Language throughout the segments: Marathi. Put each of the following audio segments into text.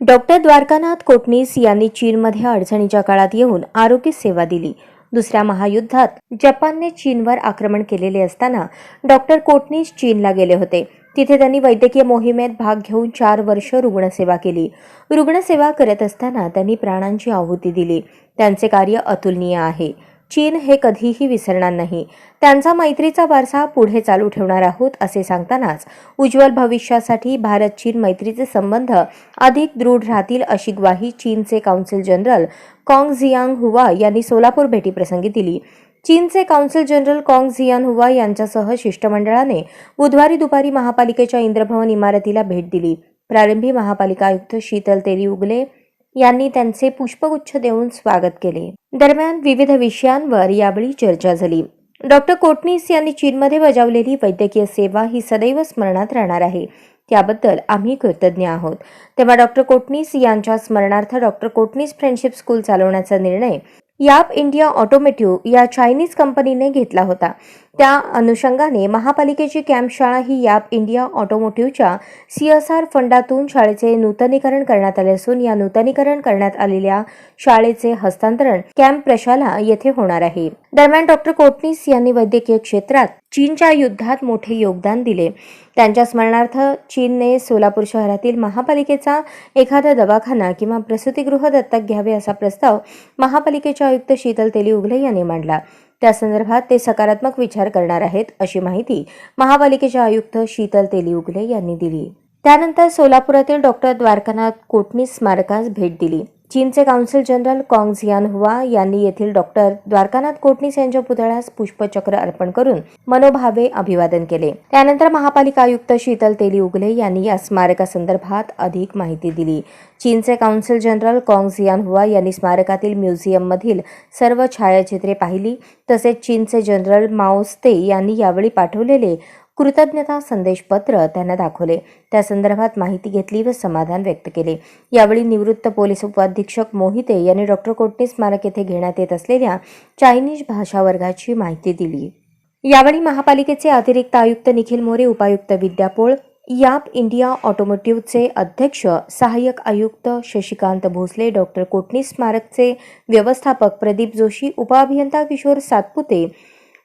डॉक्टर द्वारकानाथ कोटणीस यांनी चीनमध्ये अडचणीच्या काळात येऊन आरोग्य सेवा दिली. दुसऱ्या महायुद्धात जपानने चीनवर आक्रमण केलेले असताना डॉक्टर कोटणीस चीनला गेले होते. तिथे त्यांनी वैद्यकीय मोहिमेत भाग घेऊन चार वर्ष रुग्णसेवा केली. रुग्णसेवा करत असताना त्यांनी प्राणांची आहुती दिली. त्यांचे कार्य अतुलनीय आहे. चीन हे कधीही विसरणार नाही. त्यांचा मैत्रीचा वारसा पुढे चालू ठेवणार आहोत असे सांगतानाच उज्ज्वल भविष्यासाठी भारत चीन मैत्रीचे संबंध अधिक दृढ राहतील अशी ग्वाही चीनचे काउन्सिल जनरल कॉंग झियांग हुवा यांनी सोलापूर भेटीप्रसंगी दिली. चीनचे काउन्सिल जनरल कॉंग झियान हुवा यांच्यासह शिष्टमंडळाने बुधवारी दुपारी महापालिकेच्या इंद्रभवन इमारतीला भेट दिली. प्रारंभी महापालिका आयुक्त शीतल तेरी उगले यांनी त्यांचे पुष्पगुच्छ देऊन स्वागत केले. दरम्यान विविध विषयांवर यावेळी चर्चा झाली. डॉक्टर कोटणीस यांनी चीनमध्ये बजावलेली वैद्यकीय सेवा ही सदैव स्मरणात राहणार आहे. त्याबद्दल आम्ही कृतज्ञ आहोत. तेव्हा डॉक्टर कोटणीस यांच्या स्मरणार्थ डॉक्टर कोटणीस फ्रेंडशिप स्कूल चालवण्याचा निर्णय याप इंडिया ऑटोमेटिव्ह या चायनीज कंपनीने घेतला होता. त्या अनुषंगाने महापालिकेची कॅम्प शाळा ही याप इंडिया ऑटोमोटिव्हच्या सी एस आर फंडातून शाळेचे नूतनीकरण करण्यात आले असून या नूतनीकरण करण्यात आलेल्या शाळेचे हस्तांतरण कॅम्प प्रशाला येथे होणार आहे. दरम्यान डॉक्टर कोटनीस यांनी वैद्यकीय क्षेत्रात चीनच्या युद्धात मोठे योगदान दिले. त्यांच्या स्मरणार्थ चीनने सोलापूर शहरातील महापालिकेचा एखादा दवाखाना किंवा प्रसूतीगृह दत्तक घ्यावे असा प्रस्ताव महापालिकेच्या आयुक्त शीतल तेली उगले यांनी मांडला. त्यासंदर्भात ते सकारात्मक विचार करणार आहेत अशी माहिती महापालिकेचे आयुक्त शीतल तेली उगले यांनी दिली. त्यानंतर सोलापुरातील डॉक्टर द्वारकानाथ कोटणीस स्मारकास भेट दिली. चीनचे काउन्सिल जनरल कॉंग झियान हुआ यांनी येथील डॉक्टर द्वारकानाथ कोटणीस यांच्या पुतळ्यास पुष्पचक्र अर्पण करून मनोभावे अभिवादन केले. त्यानंतर महापालिका आयुक्त शीतल तेली उगले यांनी या स्मारकासंदर्भात अधिक माहिती दिली. चीनचे काउन्सिल जनरल कॉंग झियान हुआ यांनी स्मारकातील म्युझियममधील सर्व छायाचित्रे पाहिली. तसेच चीनचे जनरल माओस्ते यांनी यावेळी पाठवलेले कृतज्ञता संदेश पत्र त्यांना दाखवले. त्या संदर्भात माहिती घेतली व समाधान व्यक्त केले. यावेळी निवृत्त पोलीस उपाधीक्षक मोहिते यांनी डॉक्टर कोटणे स्मारक येथे घेण्यात येत असलेल्या चायनीज भाषा वर्गाची माहिती दिली. यावेळी महापालिकेचे अतिरिक्त आयुक्त निखिल मोरे उपायुक्त विद्यापोळ याप इंडिया ऑटोमोटिव्हचे अध्यक्ष सहाय्यक आयुक्त शशिकांत भोसले डॉक्टर कोटणीस स्मारकचे व्यवस्थापक प्रदीप जोशी उपअभियंता किशोर सातपुते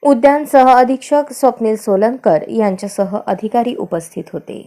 उद्यान सह अधीक्षक स्वप्नील सोलनकर यांच्यासह अधिकारी उपस्थित होते.